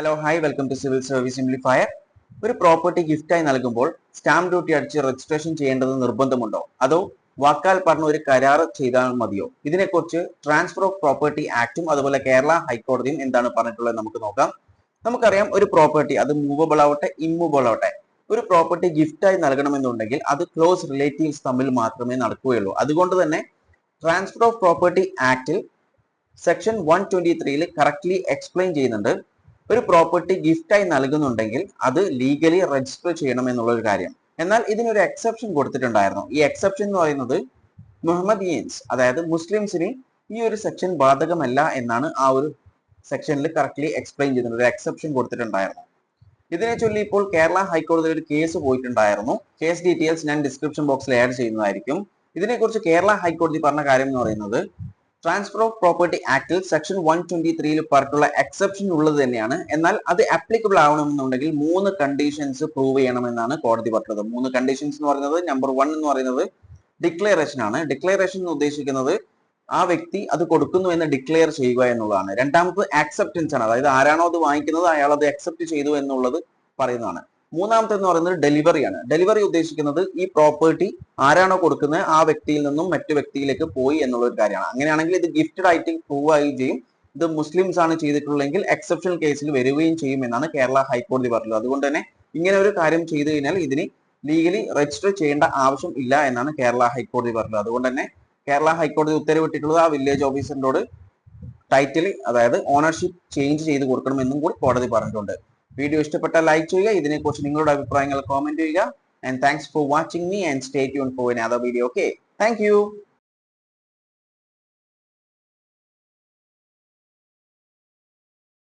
Hello hi welcome to civil service simplifier ഒരു property ഗിഫ്റ്റായി നൽകുമ്പോൾ സ്റ്റാമ്പ് ഡ്യൂട്ടി അടിച്ച് രജിസ്ട്രേഷൻ ചെയ്യേണ്ടത് നിർബന്ധമുണ്ടോ? അതോ വാക്കാൽ പറഞ്ഞ ഒരു കരാർ ചെയ്താൽ മതിയോ? ഇതിനെക്കുറിച്ച് ട്രാൻസ്ഫർ ഓഫ് പ്രോപ്പർട്ടി ആക്ടും അതുപോലെ കേരള ഹൈക്കോടതിയും എന്താണ് പറഞ്ഞിട്ടുള്ളത് നമുക്ക് നോക്കാം. നമുക്കറിയാം ഒരു പ്രോപ്പർട്ടി അത് മൂവബിൾ ആവട്ടെ ഇമ്മൂവബിൾ ആവട്ടെ. ഒരു പ്രോപ്പർട്ടി ഗിഫ്റ്റായി നൽകണമെന്നുണ്ടെങ്കിൽ അത് ക്ലോസ് റിലേറ്റീവ്സ് തമ്മിൽ മാത്രമേ നടക്കുകയുള്ളൂ. അതുകൊണ്ട് തന്നെ ട്രാൻസ്ഫർ ഓഫ് പ്രോപ്പർട്ടി ആക്ടിൽ സെക്ഷൻ വൺ ട്വന്റി ത്രീയിൽ കറക്റ്റ്ലി എക്സ്പ്ലെയിൻ ചെയ്യുന്നുണ്ട്. ഒരു പ്രോപ്പർട്ടി ഗിഫ്റ്റായി നൽകുന്നുണ്ടെങ്കിൽ അത് ലീഗലി രജിസ്റ്റർ ചെയ്യണം എന്നുള്ള ഒരു കാര്യം. എന്നാൽ ഇതിനൊരു എക്സെപ്ഷൻ കൊടുത്തിട്ടുണ്ടായിരുന്നു. ഈ എക്സെപ്ഷൻ എന്ന് പറയുന്നത് മുഹമ്മദ് ഈൻസ് അതായത് മുസ്ലിംസിന് ഈ ഒരു സെക്ഷൻ ബാധകമല്ല എന്നാണ് ആ ഒരു സെക്ഷനിൽ കറക്റ്റ്ലി എക്സ്പ്ലെയിൻ ചെയ്തിട്ടുണ്ട് ഒരു എക്സെപ്ഷൻ കൊടുത്തിട്ടുണ്ടായിരുന്നു. ഇതിനെ ചൊല്ലി ഇപ്പോൾ കേരള ഹൈക്കോടതിയിൽ ഒരു കേസ് പോയിട്ടുണ്ടായിരുന്നു. കേസ് ഡീറ്റെയിൽസ് ഞാൻ ഡിസ്ക്രിപ്ഷൻ ബോക്സിൽ ആഡ് ചെയ്യുന്നതായിരിക്കും. ഇതിനെക്കുറിച്ച് കേരള ഹൈക്കോടതി പറഞ്ഞ കാര്യം എന്ന് പറയുന്നത് ട്രാൻസ്ഫർ ഓഫ് പ്രോപ്പർട്ടി ആക്ടിൽ സെക്ഷൻ വൺ ട്വന്റി ത്രീയിൽ പറഞ്ഞിട്ടുള്ള എക്സെപ്ഷൻ ഉള്ളത് തന്നെയാണ്. എന്നാൽ അത് അപ്ലിക്കബിൾ ആവണമെന്നുണ്ടെങ്കിൽ മൂന്ന് കണ്ടീഷൻസ് പ്രൂവ് ചെയ്യണമെന്നാണ് കോടതി പറഞ്ഞത്. മൂന്ന് കണ്ടീഷൻസ് എന്ന് പറയുന്നത് നമ്പർ വൺ എന്ന് പറയുന്നത് ഡിക്ലറേഷൻ ആണ്. ഡിക്ലറേഷൻ എന്ന് ഉദ്ദേശിക്കുന്നത് ആ വ്യക്തി അത് കൊടുക്കുന്നു എന്ന് ഡിക്ലെയർ ചെയ്യുക എന്നുള്ളതാണ്. രണ്ടാമത് ആക്സെപ്റ്റൻസ് ആണ്. അതായത് ആരാണോ അത് വാങ്ങിക്കുന്നത് അയാൾ അത് അക്സെപ്റ്റ് ചെയ്തു എന്നുള്ളത് പറയുന്നതാണ്. മൂന്നാമത്തെ എന്ന് പറയുന്നത് ഡെലിവറിയാണ് ഡെലിവറി ഉദ്ദേശിക്കുന്നത് ഈ പ്രോപ്പർട്ടി ആരാണോ കൊടുക്കുന്നത് ആ വ്യക്തിയിൽ നിന്നും മറ്റു വ്യക്തിയിലേക്ക് പോയി എന്നുള്ള ഒരു കാര്യമാണ്. അങ്ങനെയാണെങ്കിൽ ഇത് ഗിഫ്റ്റഡ് ആയിട്ട് പ്രൂവ് ആവുകയും ചെയ്യും. ഇത് മുസ്ലിംസ് ആണ് ചെയ്തിട്ടുള്ളതെങ്കിൽ എക്സെപ്ഷൻ കേസിൽ വരികയും ചെയ്യും എന്നാണ് കേരള ഹൈക്കോടതി പറഞ്ഞത്. അതുകൊണ്ട് തന്നെ ഇങ്ങനെ ഒരു കാര്യം ചെയ്തു കഴിഞ്ഞാൽ ഇതിന് ലീഗലി രജിസ്റ്റർ ചെയ്യേണ്ട ആവശ്യം ഇല്ല എന്നാണ് കേരള ഹൈക്കോടതി പറഞ്ഞത്. അതുകൊണ്ട് തന്നെ കേരള ഹൈക്കോടതി ഉത്തരവിട്ടിട്ടുള്ളത് ആ വില്ലേജ് ഓഫീസറിനോട് ടൈറ്റിൽ അതായത് ഓണർഷിപ്പ് ചേഞ്ച് ചെയ്ത് കൊടുക്കണമെന്നും കൂടി കോടതി പറഞ്ഞിട്ടുണ്ട്. വീഡിയോ ഇഷ്ടപ്പെട്ടാൽ ലൈക്ക് ചെയ്യുക. ഇതിനെക്കുറിച്ച് നിങ്ങളുടെ അഭിപ്രായങ്ങൾ കോമെന്റ് ചെയ്യുക. And thanks for watching me and stay tune for another video okay thank